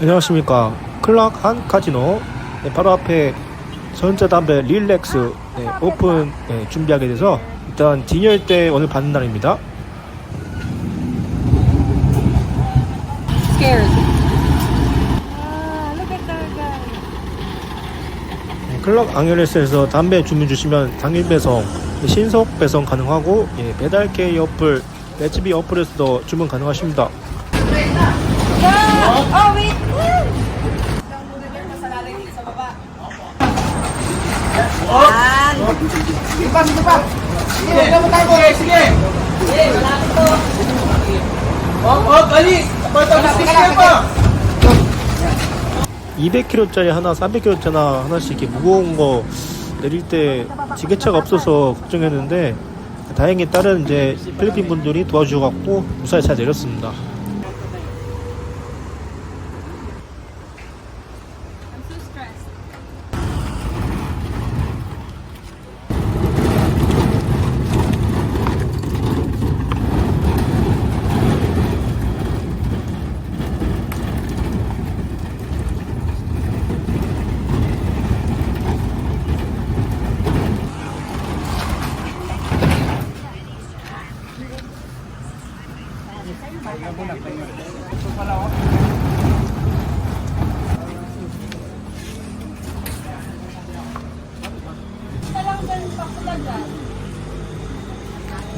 안녕하십니까 클락 한 카지노 네, 바로 앞에 전자담배 릴렉스 네, 오픈 네, 준비하게 돼서 일단 진열 때 오늘 받는 날입니다. 네, 클락 앙헬레스에서 담배 주문 주시면 당일 배송 네, 신속 배송 가능하고 예, 배달 K 어플 레츠비 어플에서도 주문 가능하십니다 Yeah. Oh, wait. Yan. Sige, alam mo tayo, eh, sige. Oh, oh, dali. Pwede na, sige pa. 200kg짜리 하나 400kg짜리 하나씩 이렇게 무거운 거 내릴 때 지게차가 없어서 걱정했는데 다행히 다른 이제 필리핀 분들이 도와주셔갖고 무사히 잘 내렸습니다.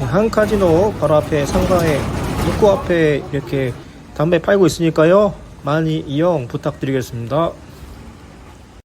한 카지노 바로 앞에 상가에 입구 앞에 이렇게 담배 팔고 있으니까요. 많이 이용 부탁드리겠습니다.